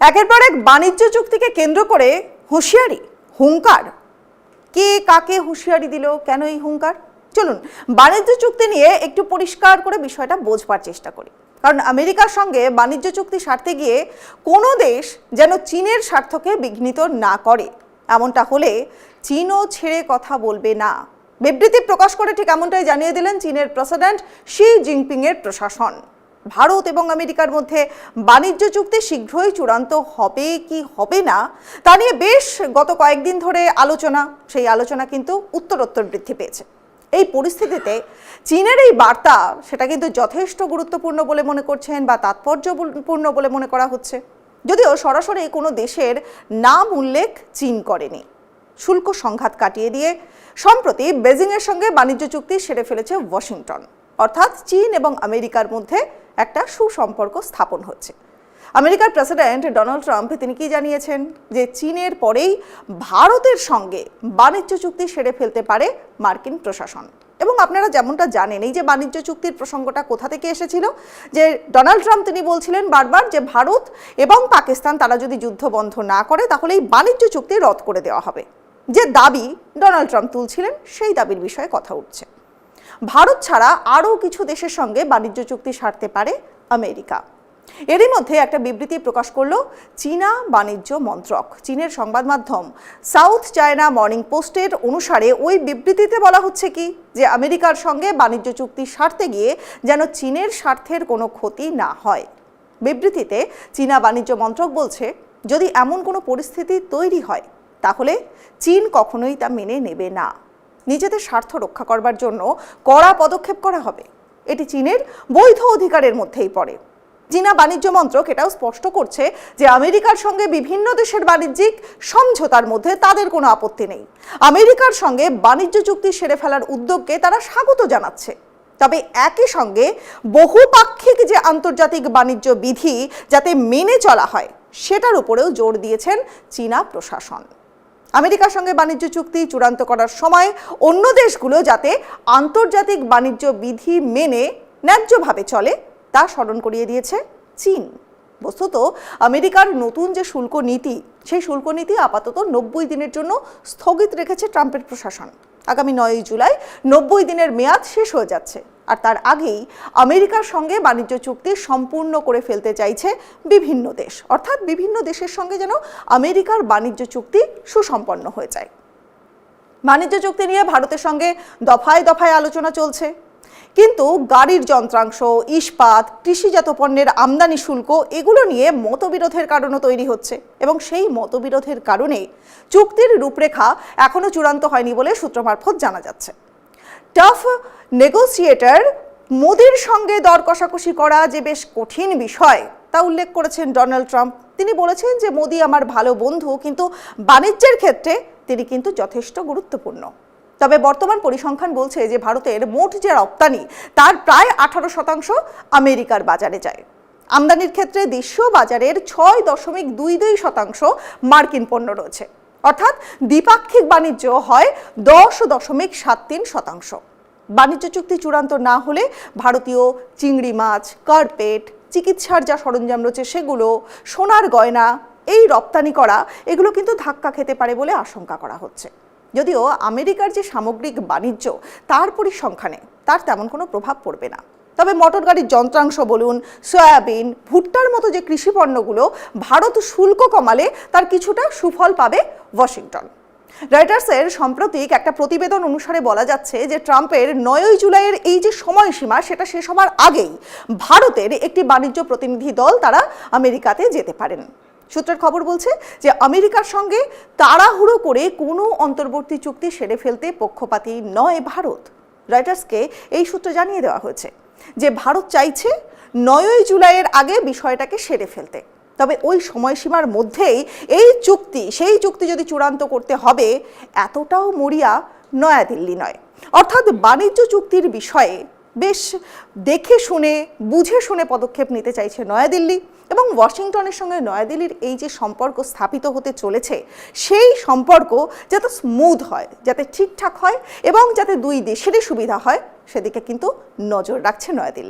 একের পর এক বাণিজ্য চুক্তিকে কেন্দ্র করে হুঁশিয়ারি, হুঙ্কার। কে কাকে হুঁশিয়ারি দিল? কেন এই হুঙ্কার? চলুন, বাণিজ্য চুক্তি নিয়ে একটু পরিষ্কার করে বিষয়টা বোঝবার চেষ্টা করি। কারণ আমেরিকার সঙ্গে বাণিজ্য চুক্তি সারতে গিয়ে কোনো দেশ যেন চীনের স্বার্থকে বিঘ্নিত না করে। এমনটা হলে চীনও ছেড়ে কথা বলবে না। বিবৃতি প্রকাশ করে ঠিক এমনটাই জানিয়ে দিলেন চীনের প্রেসিডেন্ট শি জিনপিংয়ের প্রশাসন। ভারত এবং আমেরিকার মধ্যে বাণিজ্য চুক্তি শীঘ্রই চূড়ান্ত হবে কি হবে না, তা নিয়ে বেশ গত কয়েকদিন ধরে আলোচনা। সেই আলোচনা কিন্তু উত্তরোত্তর বৃদ্ধি পেয়েছে। এই পরিস্থিতিতে চীনের এই বার্তা, সেটা কিন্তু যথেষ্ট গুরুত্বপূর্ণ বলে মনে করছেন বা তাৎপর্যপূর্ণ বলে মনে করা হচ্ছে। যদিও সরাসরি কোনো দেশের নাম উল্লেখ চীন করেনি। শুল্ক সংঘাত কাটিয়ে দিয়ে সম্প্রতি বেজিংয়ের সঙ্গে বাণিজ্য চুক্তি সেরে ফেলেছে ওয়াশিংটন। অর্থাৎ চীন এবং আমেরিকার মধ্যে একটা সুসম্পর্ক স্থাপন হচ্ছে। আমেরিকার প্রেসিডেন্ট ডোনাল্ড ট্রাম্প তিনি কি জানিয়েছেন? যে চীনের পরেই ভারতের সঙ্গে বাণিজ্য চুক্তি সেরে ফেলতে পারে মার্কিন প্রশাসন। এবং আপনারা যেমনটা জানেন, এই যে বাণিজ্য চুক্তির প্রসঙ্গটা কোথা থেকে এসেছিল? যে ডোনাল্ড ট্রাম্প তিনি বলছিলেন বারবার যে ভারত এবং পাকিস্তান তারা যদি যুদ্ধ বন্ধ না করে, তাহলে এই বাণিজ্য চুক্তি রদ করে দেওয়া হবে। যে দাবি ডোনাল্ড ট্রাম্প তুলছিলেন, সেই দাবির বিষয়ে কথা উঠছে। ভারত ছাড়া আরও কিছু দেশের সঙ্গে বাণিজ্য চুক্তি সারতে পারে আমেরিকা। এরই মধ্যে একটা বিবৃতি প্রকাশ করল চীনা বাণিজ্য মন্ত্রক। চীনের সংবাদ মাধ্যম সাউথ চায়না মর্নিং পোস্টের অনুসারে ওই বিবৃতিতে বলা হচ্ছে কি, যে আমেরিকার সঙ্গে বাণিজ্য চুক্তি সারতে গিয়ে যেন চীনের স্বার্থের কোনো ক্ষতি না হয়। বিবৃতিতে চীনা বাণিজ্য মন্ত্রক বলছে, যদি এমন কোনো পরিস্থিতি তৈরি হয়, তাহলে চীন কখনোই তা মেনে নেবে না। নিজেদের স্বার্থ রক্ষা করবার জন্য কড়া পদক্ষেপ করা হবে। এটি চীনের বৈধ অধিকারের মধ্যেই পড়ে। চীনা বাণিজ্য মন্ত্রক এটাও স্পষ্ট করছে যে আমেরিকার সঙ্গে বিভিন্ন দেশের বাণিজ্যিক সমঝোতার মধ্যে তাদের কোনো আপত্তি নেই। আমেরিকার সঙ্গে বাণিজ্য চুক্তি সেরে ফেলার উদ্যোগকে তারা স্বাগত জানাচ্ছে। তবে একই সঙ্গে বহুপাক্ষিক যে আন্তর্জাতিক বাণিজ্য বিধি যাতে মেনে চলা হয়, সেটার উপরেও জোর দিয়েছেন চীনা প্রশাসন। আমেরিকার সঙ্গে বাণিজ্য চুক্তি চূড়ান্ত করার সময় অন্য দেশগুলো যাতে আন্তর্জাতিক বাণিজ্য বিধি মেনে ন্যায্যভাবে চলে, তা স্মরণ করিয়ে দিয়েছে চীন। বস্তুত, আমেরিকার নতুন যে শুল্ক নীতি, সেই শুল্ক নীতি আপাতত নব্বই দিনের জন্য স্থগিত রেখেছে ট্রাম্পের প্রশাসন। আগামী নয়ই জুলাই নব্বই দিনের মেয়াদ শেষ হয়ে যাচ্ছে। আর তার আগেই আমেরিকার সঙ্গে বাণিজ্য চুক্তি সম্পূর্ণ করে ফেলতে চাইছে বিভিন্ন দেশ। অর্থাৎ বিভিন্ন দেশের সঙ্গে যেন আমেরিকার বাণিজ্য চুক্তি সুসম্পন্ন হয়ে যায়। বাণিজ্য চুক্তি নিয়ে ভারতের সঙ্গে দফায় দফায় আলোচনা চলছে। কিন্তু গাড়ির যন্ত্রাংশ, ইস্পাত, কৃষিজাত পণ্যের আমদানি শুল্ক এগুলো নিয়ে মতবিরোধের কারণও তৈরি হচ্ছে এবং সেই মতবিরোধের কারণে চুক্তির রূপরেখা এখনও চূড়ান্ত হয়নি বলে সূত্র মারফত জানা যাচ্ছে। টাফ নেগোসিয়েটর মোদির সঙ্গে দর কষাকষি করা যে বেশ কঠিন বিষয়, তা উল্লেখ করেছেন ডোনাল্ড ট্রাম্প। তিনি বলেছেন যে, মোদি আমার ভালো বন্ধু, কিন্তু বাণিজ্যের ক্ষেত্রে তিনি কিন্তু যথেষ্ট গুরুত্বপূর্ণ। তবে বর্তমান পরিসংখ্যান বলছে যে, ভারতের মোট যে রপ্তানি, তার প্রায় আঠারো শতাংশ আমেরিকার বাজারে যায়। আমদানির ক্ষেত্রে দেশীয় বাজারের ছয় দশমিক দুই দুই শতাংশ মার্কিন পণ্য রয়েছে। অর্থাৎ দ্বিপাক্ষিক বাণিজ্য হয় দশ দশমিক সাত তিন শতাংশ। বাণিজ্য চুক্তি চূড়ান্ত না হলে ভারতীয় চিংড়ি মাছ, কার্পেট, চিকিৎসার যা সরঞ্জাম রয়েছে সেগুলো, সোনার গয়না, এই রপ্তানি করা, এগুলো কিন্তু ধাক্কা খেতে পারে বলে আশঙ্কা করা হচ্ছে। যদিও আমেরিকার যে সামগ্রিক বাণিজ্য, তার পরিসংখ্যানে তার তেমন কোনো প্রভাব পড়বে না। তবে মোটর গাড়ির যন্ত্রাংশ বলুন, সয়াবিন, ভুট্টার মতো যে কৃষি পণ্যগুলো ভারত শুল্ক কমালে তার কিছুটা সুফল পাবে ওয়াশিংটন। রয়টার্সের সাম্প্রতিক একটা প্রতিবেদন অনুসারে বলা যাচ্ছে যে ট্রাম্পের নয়ই জুলাইয়ের এই যে সময়সীমা, সেটা শেষ হওয়ার আগেই ভারতের একটি বাণিজ্য প্রতিনিধি দল তারা আমেরিকাতে যেতে পারেন। সূত্রের খবর বলছে যে আমেরিকার সঙ্গে তাড়াহুড়ো করে কোনো অন্তর্বর্তী চুক্তি সেরে ফেলতে পক্ষপাতী নয় ভারত। রয়টার্সকে এই সূত্র জানিয়ে দেওয়া হয়েছে। যে ভারত চাইছে নয়ই জুলাইয়ের আগে বিষয়টাকে সেরে ফেলতে। তবে ওই সময়সীমার মধ্যেই এই চুক্তি, সেই চুক্তি যদি চূড়ান্ত করতে হবে, এতটাও মরিয়া নয়াদিল্লি নয়। অর্থাৎ বাণিজ্য চুক্তির বিষয়ে বেশ দেখে শুনে, বুঝে শুনে পদক্ষেপ নিতে চাইছে নয়াদিল্লি এবং ওয়াশিংটনের সঙ্গে নয়াদিল্লির এই যে সম্পর্ক স্থাপিত হতে চলেছে, সেই সম্পর্ক যাতে স্মুথ হয়, যাতে ঠিকঠাক হয় এবং যাতে দুই দেশেরই সুবিধা হয় সেদিকে কিন্তু নজর রাখছে নয়াদিল্লি।